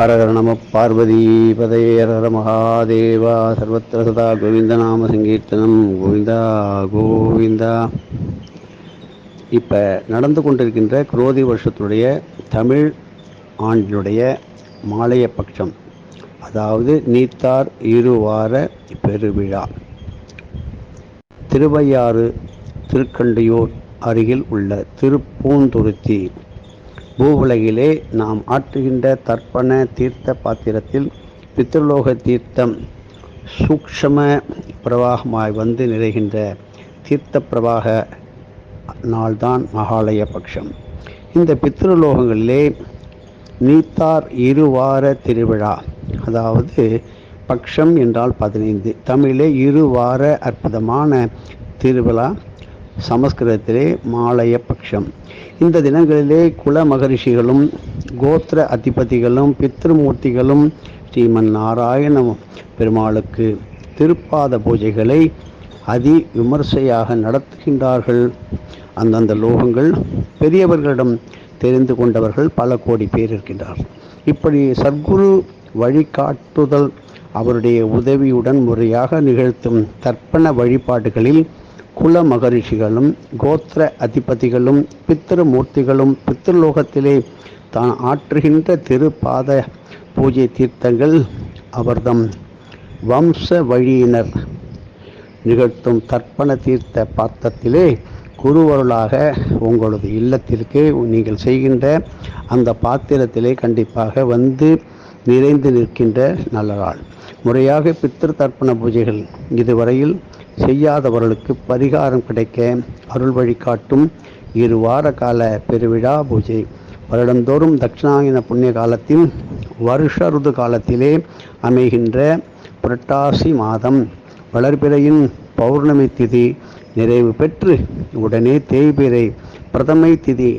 ஹரஹர நம பார்வதி பதயே ஹர மகாதேவா சர்வத்திர சதா கோவிந்த நாம சங்கீர்த்தனம் கோவிந்தா கோவிந்தா இப்போ நடந்து கொண்டிருக்கின்ற குரோதி வருஷத்துடைய தமிழ் ஆண்டினுடைய மாலைய பட்சம் அதாவது நீத்தார் இருவார பெருவிழா. திருவையாறு திருக்கண்டியூர் அருகில் உள்ள திருப்பூந்துருத்தி பூவுலகிலே நாம் ஆற்றுகின்ற தர்ப்பண தீர்த்த பாத்திரத்தில் பித்ருலோக தீர்த்தம் சூக்ஷம பிரவாகமாய் வந்து நிறைகின்ற தீர்த்த பிரவாக நாள்தான் மகாலய பட்சம் இந்த பித்ருலோகங்களிலே நீத்தார் இருவார திருவிழா அதாவது பக்ஷம் என்றால் பதினைந்து தமிழிலே இருவார அற்புதமான திருவிழா சமஸ்கிருதத்திலே மாலய பட்சம் இந்த தினங்களிலே குல மகரிஷிகளும் கோத்திர அதிபதிகளும் பித்ருமூர்த்திகளும் ஸ்ரீமன் நாராயண பெருமாளுக்கு திருப்பாத பூஜைகளை அதி விமர்சையாக நடத்துகின்றார்கள். அந்தந்த லோகங்கள் பெரியவர்களிடம் தெரிந்து கொண்டவர்கள் பல கோடி பேர் இருக்கின்றார்கள் இப்படி சர்க்குரு வழிகாட்டுதல் அவருடைய உதவியுடன் முறையாக நிகழ்த்தும் தர்ப்பண வழிபாடுகளில் குல மகரிஷிகளும் கோத்திர அதிபதிகளும் பித்திருமூர்த்திகளும் பித்திருலோகத்திலே தான் ஆற்றுகின்ற திருப்பாத பூஜை தீர்த்தங்கள் அவர்தம். வம்ச வழியினர் நிகழ்த்தும் தர்ப்பண தீர்த்த பாத்திரத்திலே குருவருளாக உங்களது இல்லத்திற்கு நீங்கள் செய்கின்ற அந்த பாத்திரத்திலே கண்டிப்பாக வந்து நிறைந்து நிற்கின்ற நல்ல நாள். முறையாக பித்திரு தர்ப்பண பூஜைகள் இதுவரையில் செய்யாதவர்களுக்கு பரிகாரம் கிடைக்க அருள் வழிகாட்டும் இரு வார கால பெருவிழா பூஜை. வருடந்தோறும் தட்சிணாயன புண்ணிய காலத்தில் வருஷ ருது காலத்திலே அமைகின்ற புரட்டாசி மாதம் வளர்பிறையின் பௌர்ணமி திதி நிறைவு பெற்று உடனே தேய்பிறை பிரதமை திதி.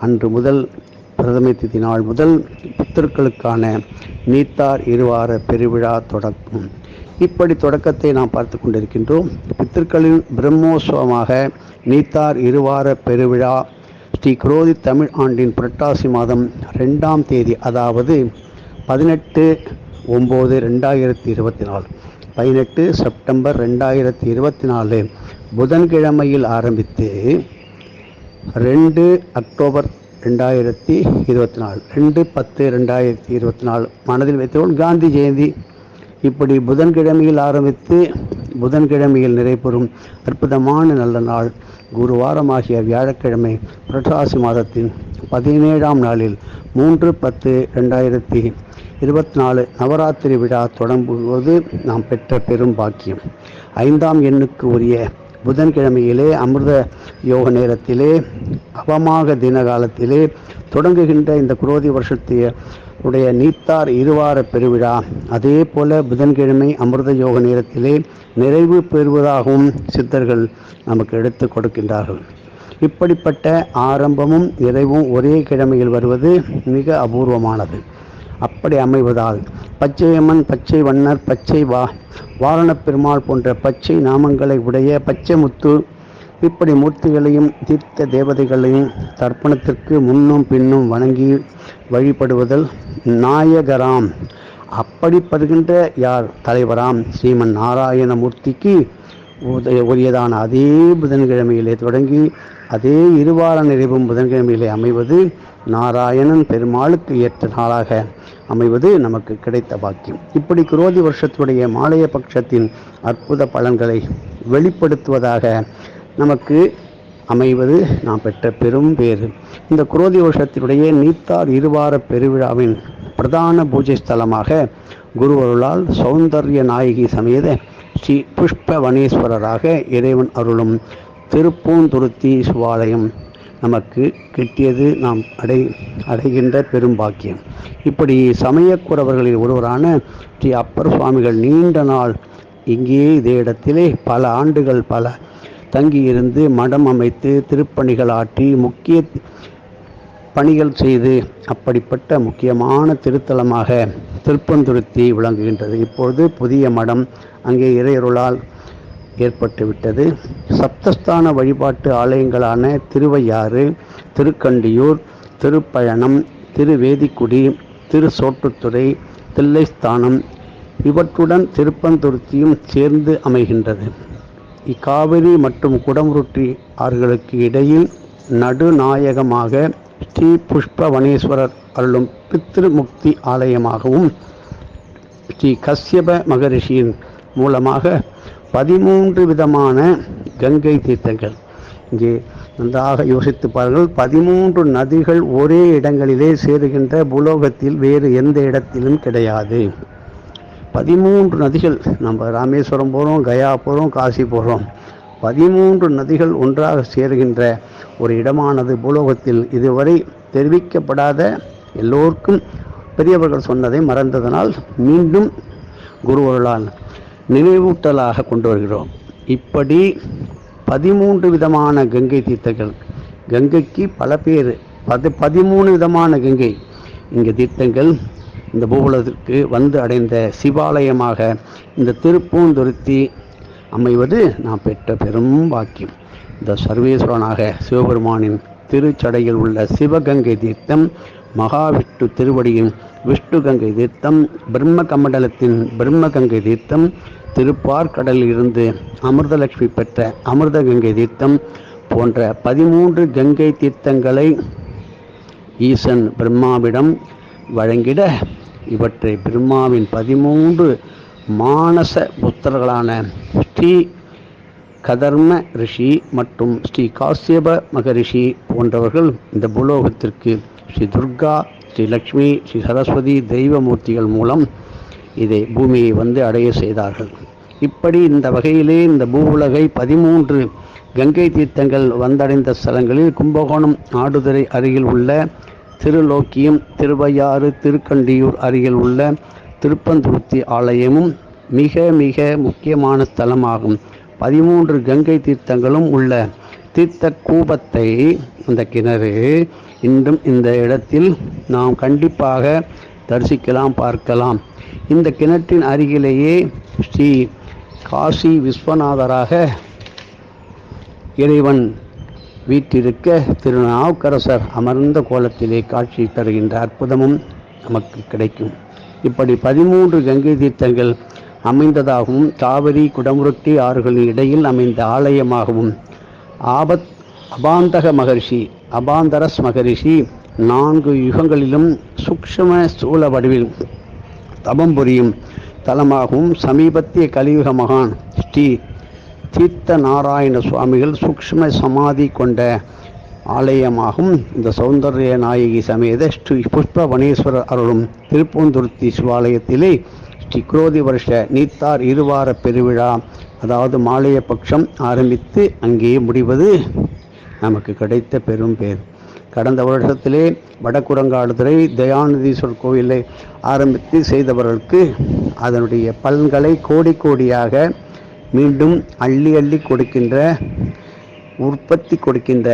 அன்று முதல் பிரதமை திதி நாள் முதல் பித்தர்களுக்கான நீத்தார் இருவார பெருவிழா தொடக்கும். இப்படி தொடக்கத்தை நாம் பார்த்து கொண்டிருக்கின்றோம். பித்திருக்களின் பிரம்மோற்சவமாக நீத்தார் இருவார பெருவிழா ஸ்ரீ குரோதி தமிழ் ஆண்டின் புரட்டாசி மாதம் ரெண்டாம் தேதி அதாவது பதினெட்டு ஒம்பது ரெண்டாயிரத்தி இருபத்தி நாலு பதினெட்டு செப்டம்பர் ரெண்டாயிரத்தி இருபத்தி நாலு புதன்கிழமையில் ஆரம்பித்து ரெண்டு அக்டோபர் ரெண்டாயிரத்தி இருபத்தி நாலு ரெண்டு பத்து ரெண்டாயிரத்தி இருபத்தி நாலு மனதில் வைத்தவள் காந்தி ஜெயந்தி இப்படி புதன்கிழமையில் ஆரம்பித்து புதன்கிழமையில் நிறைபெறும் அற்புதமான நல்ல நாள். குருவாரமாகிய வியாழக்கிழமை புரட்டாசி மாதத்தின் பதினேழாம் நாளில் மூன்று பத்து ரெண்டாயிரத்தி இருபத்தி நாலு நவராத்திரி விழா தொடங்குவது நாம் பெற்ற பெரும் பாக்கியம். ஐந்தாம் எண்ணுக்கு உரிய புதன்கிழமையிலே அமிர்த யோக நேரத்திலே அவமாக தின காலத்திலே தொடங்குகின்ற இந்த குரோதி வருஷத்திய உடைய நீத்தார் இருவார பெருவிழா. அதே போல புதன்கிழமை அமிர்த யோக நேரத்திலே நிறைவு பெறுவதாகவும் சித்தர்கள் நமக்கு எடுத்து கொடுக்கின்றார்கள். இப்படிப்பட்ட ஆரம்பமும் நிறைவும் ஒரே கிழமையில் வருவது மிக அபூர்வமானது. அப்படி அமைவதால் பச்சையம்மன் பச்சை வண்ணர் பச்சை வா வாரணப் பெருமாள் போன்ற பச்சை நாமங்களை உடைய பச்சை முத்து இப்படி மூர்த்திகளையும் தீர்த்த தேவதைகளையும் தர்ப்பணத்திற்கு முன்னும் பின்னும் வணங்கி வழிபடுவதல் நாயகராம். அப்படிப்படுகின்ற யார்? தலைவராம் ஸ்ரீமன் நாராயணமூர்த்திக்கு உதய உரியதான அதே புதன்கிழமையிலே தொடங்கி அதே இருவார நிறைவும் புதன்கிழமையிலே அமைவது நாராயணன் பெருமாளுக்கு ஏற்ற நாளாக அமைவது நமக்கு கிடைத்த பாக்கியம். இப்படி குரோதி வருஷத்துடைய மாலைய பட்சத்தின் அற்புத பலன்களை வெளிப்படுத்துவதாக நமக்கு அமைவது நாம் பெற்ற பெரும் பேறு. இந்த குரோதி வருஷத்தினுடைய நீத்தார் இருவார பெருவிழாவின் பிரதான பூஜை ஸ்தலமாக குருவருளால் சௌந்தர்ய நாயகி சமேத ஸ்ரீ புஷ்பவனேஸ்வரராக இறைவன் அருளும் திருப்பூந்துருத்தி சிவாலயம் நமக்கு கிட்டியது நாம் அடை அடைகின்ற பெரும்பாக்கியம் இப்படி சமயக்குறவர்களில் ஒருவரான ஸ்ரீ அப்பர் சுவாமிகள் நீண்ட நாள் இங்கே இதே இடத்திலே பல ஆண்டுகள் பல தங்கியிருந்து மடம் அமைத்து திருப்பணிகள் ஆற்றி முக்கிய பணிகள் செய்து அப்படிப்பட்ட முக்கியமான திருத்தலமாக திருப்பந்துருத்தி விளங்குகின்றது. இப்பொழுது புதிய மடம் அங்கே இறையருளால் ஏற்பட்டுவிட்டது. சப்தஸ்தான வழிபாட்டு ஆலயங்களான திருவையாறு திருக்கண்டியூர் திருப்பயணம் திருவேதிக்குடி திரு சோட்டுத்துறை தில்லைஸ்தானம் இவற்றுடன் திருப்பந்துருத்தியும் சேர்ந்து அமைகின்றது. இக்காவிரி மற்றும் குடமுருட்டி ஆறுகளுக்கு இடையில் நடுநாயகமாக ஸ்ரீ புஷ்பவனேஸ்வரர் அருளும் பித்ருமுக்தி ஆலயமாகவும் ஸ்ரீ கஷ்யப மகரிஷியின் மூலமாக பதிமூன்று விதமான கங்கை தீர்த்தங்கள். இங்கே நன்றாக யோசித்து பாருங்கள். பதிமூன்று நதிகள் ஒரே இடங்களிலே சேருகின்ற பூலோகத்தில் வேறு எந்த இடத்திலும் கிடையாது. பதிமூன்று நதிகள் நம்ம ராமேஸ்வரம் போகிறோம் கயா போகிறோம் காசி போகிறோம் பதிமூன்று நதிகள் ஒன்றாக சேருகின்ற ஒரு இடமானது பூலோகத்தில் இதுவரை தெரிவிக்கப்படாத எல்லோருக்கும் பெரியவர்கள் சொன்னதை மறந்ததனால் மீண்டும் குருவர்களால் நினைவூட்டலாக கொண்டு வருகிறோம். இப்படி பதிமூன்று விதமான கங்கை தீர்த்தங்கள் கங்கைக்கு பல பேர் பதி பதிமூணு விதமான கங்கை இங்கே தீர்த்தங்கள் இந்த பூகுலத்திற்கு வந்து அடைந்த சிவாலயமாக இந்த திருப்பூந்துருத்தி அமைவது நாம் பெற்ற பெரும் வாக்கியம் இந்த சர்வேஸ்வரனாக சிவபெருமானின் திருச்சடையில் உள்ள சிவகங்கை தீர்த்தம் மகாவிஷ்ணு திருவடியின் விஷ்ணு கங்கை தீர்த்தம் பிரம்ம கமண்டலத்தின் பிரம்ம கங்கை தீர்த்தம் திருப்பார்கடலில் இருந்து அமிர்தலட்சுமி பெற்ற அமிர்த கங்கை தீர்த்தம் போன்ற பதிமூன்று கங்கை தீர்த்தங்களை ஈசன் பிரம்மாவிடம் வழங்கிட இவற்றை பிரம்மாவின் பதிமூன்று மானச புத்தர்களான ஸ்ரீ கதர்ம ரிஷி மற்றும் ஸ்ரீ காசியப மகரிஷி போன்றவர்கள் இந்த புலோகத்திற்கு ஸ்ரீ துர்கா ஸ்ரீ லக்ஷ்மி ஸ்ரீ சரஸ்வதி தெய்வமூர்த்திகள் மூலம் இதை பூமியை வந்து அடைய செய்தார்கள். இப்படி இந்த வகையிலே இந்த பூவுலகை பதிமூன்று கங்கை தீர்த்தங்கள் வந்தடைந்த ஸ்தலங்களில் கும்பகோணம் ஆடுதுறை அருகில் உள்ள திருலோக்கியம் திருவையாறு திருக்கண்டியூர் அருகில் உள்ள திருப்பந்துருத்தி ஆலயமும் மிக மிக முக்கியமான ஸ்தலமாகும். பதிமூன்று கங்கை தீர்த்தங்களும் உள்ள தீர்த்த கூபத்தை அந்த கிணறு இன்றும் இந்த இடத்தில் நாம் கண்டிப்பாக தரிசிக்கலாம் பார்க்கலாம். இந்த கிணற்றின் அருகிலேயே ஸ்ரீ காசி விஸ்வநாதராக இறைவன் வீட்டிருக்க திருநாவுக்கரசர் அமர்ந்த கோலத்திலே காட்சி தருகின்ற அற்புதமும் நமக்கு கிடைக்கும். இப்படி பதிமூன்று கங்கை தீர்த்தங்கள் அமைந்ததாகவும் காவிரி குடமுருட்டி ஆறுகளின் இடையில் அமைந்த ஆலயமாகவும் ஆபத் அபாந்தக மகரிஷி அபாந்தரஸ் மகரிஷி நான்கு யுகங்களிலும் சூக்ஷ்ம ஸ்தூல வடிவில் தபம் புரியும் தலமாகவும் சமீபத்திய கலியுக மகான் ஸ்ரீ தீர்த்த நாராயண சுவாமிகள் சூக்ஷ்ம சமாதி கொண்ட ஆலயமாகும். இந்த சௌந்தர்ய நாயகி சமேத ஸ்ரீ புஷ்பவனேஸ்வரர் அருளும் திருப்பூந்துருத்தி சிவாலயத்திலே ஸ்ரீ குரோதி வருஷ நீத்தார் இருவார பெருவிழா அதாவது மாலைய பட்சம் ஆரம்பித்து அங்கே முடிவது நமக்கு கிடைத்த பெரும் பேர். கடந்த வருஷத்திலே வடக்குரங்காடுதுறை தயானதீஸ்வரர் கோவிலை ஆரம்பித்து செய்தவர்களுக்கு அதனுடைய பலன்களை கோடி கோடியாக மீண்டும் அள்ளி அள்ளி கொடுக்கின்ற உற்பத்தி கொடுக்கின்ற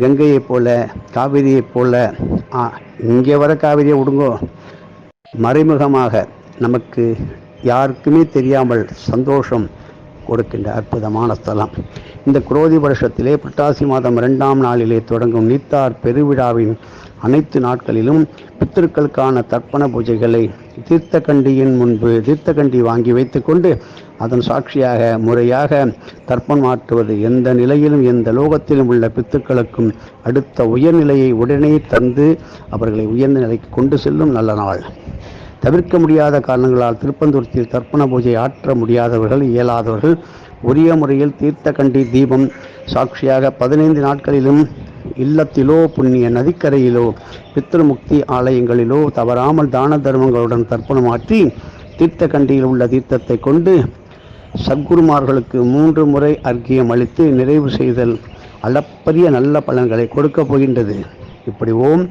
கங்கையைப் போல காவிரியைப் போல இங்கே வர காவிரியை விடுங்கோ மறைமுகமாக நமக்கு யாருக்குமே தெரியாமல் சந்தோஷம் கொடுக்கின்ற அற்புதமான ஸ்தலம். இந்த குரோதி வருஷத்திலே புட்டாசி மாதம் இரண்டாம் நாளிலே தொடங்கும் நீத்தார் பெருவிழாவின் அனைத்து நாட்களிலும் பித்திருக்களுக்கான தர்ப்பண பூஜைகளை தீர்த்தக்கண்டியின் முன்பு தீர்த்தக்கண்டி வாங்கி வைத்துக்கொண்டு அதன் சாட்சியாக முறையாக தர்ப்பணம் மாற்றுவது எந்த நிலையிலும் எந்த லோகத்திலும் உள்ள பித்துக்களுக்கும் அடுத்த உயர்நிலையை உடனே தந்து அவர்களை உயர்ந்த நிலைக்கு கொண்டு செல்லும் நல்ல நாள். தவிர்க்க முடியாத காரணங்களால் திருப்பந்தூர்த்தியில் தர்ப்பண பூஜை ஆற்ற முடியாதவர்கள் இயலாதவர்கள் உரிய முறையில் தீர்த்தக்கண்டி தீபம் சாட்சியாக பதினைந்து நாட்களிலும் இல்லத்திலோ புண்ணிய நதிக்கரையிலோ பித்ருமுக்தி ஆலயங்களிலோ தவறாமல் தான தர்மங்களுடன் தர்ப்பணம் ஆற்றி தீர்த்தகண்டியில் உள்ள தீர்த்தத்தை கொண்டு சத்குருமார்களுக்கு மூன்று முறை அர்க்கியம் அளித்து நிறைவு செய்தல் அளப்பரிய நல்ல பலன்களை கொடுக்கப் போகின்றது. இப்படி ஓம்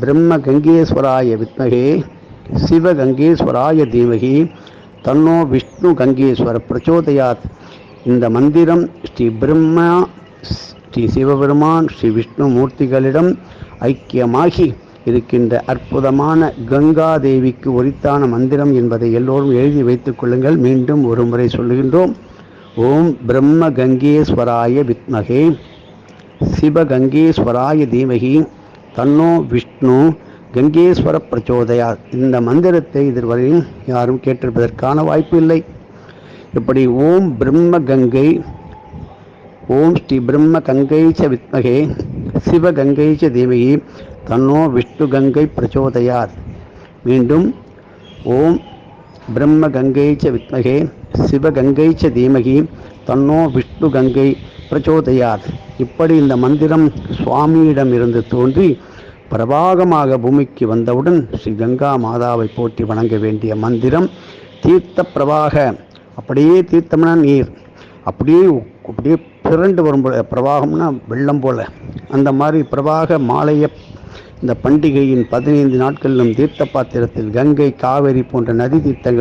பிரம்ம கங்கேஸ்வராய வித்மகே சிவ கங்கேஸ்வராய தீமகி தன்னோ விஷ்ணு கங்கேஸ்வர பிரச்சோதயாத். இந்த மந்திரம் ஸ்ரீ பிரம்மா ஸ்ரீ சிவபெருமான் ஸ்ரீ விஷ்ணு மூர்த்திகளிடம் ஐக்கியமாகி இருக்கின்ற அற்புதமான கங்கா தேவிக்கு உரித்தான மந்திரம் என்பதை எல்லோரும் எழுதி வைத்துக் கொள்ளுங்கள். மீண்டும் ஒரு முறை சொல்லுகின்றோம். ஓம் பிரம்ம கங்கேஸ்வராய வித்மகே. சிவகங்கேஸ்வராய தீமகி. தன்னோ விஷ்ணு. கங்கேஸ்வர பிரச்சோதயா. இந்த மந்திரத்தை இதுவரையில் யாரும் கேட்டிருப்பதற்கான வாய்ப்பு இல்லை. இப்படி ஓம் பிரம்ம கங்கை ஓம் ஸ்ரீ பிரம்ம கங்கை ச வித்மகே சிவகங்கை ச தேவகி தன்னோ விஷ்ணு கங்கை பிரச்சோதயாத். மீண்டும் ஓம் பிரம்ம கங்கை ச வித்மகே சிவகங்கை ச தீமகி தன்னோ விஷ்ணு கங்கை பிரச்சோதயாத். இப்படி இந்த மந்திரம் சுவாமியிடம் இருந்து தோன்றி பிரபாகமாக பூமிக்கு வந்தவுடன் ஸ்ரீ கங்கா மாதாவை போற்றி வணங்க வேண்டிய மந்திரம் தீர்த்த பிரபாக அப்படியே தீர்த்தம்னா நீர். அப்படியே அப்படியே திரண்டு வரும் போல பிரவாகம்னா வெள்ளம் போல. அந்த மாதிரி பிரவாக மாலைய இந்த பண்டிகையின் பதினைந்து நாட்களிலும் தீர்த்த பாத்திரத்தில் கங்கை காவிரி போன்ற நதி தீர்த்தங்கள்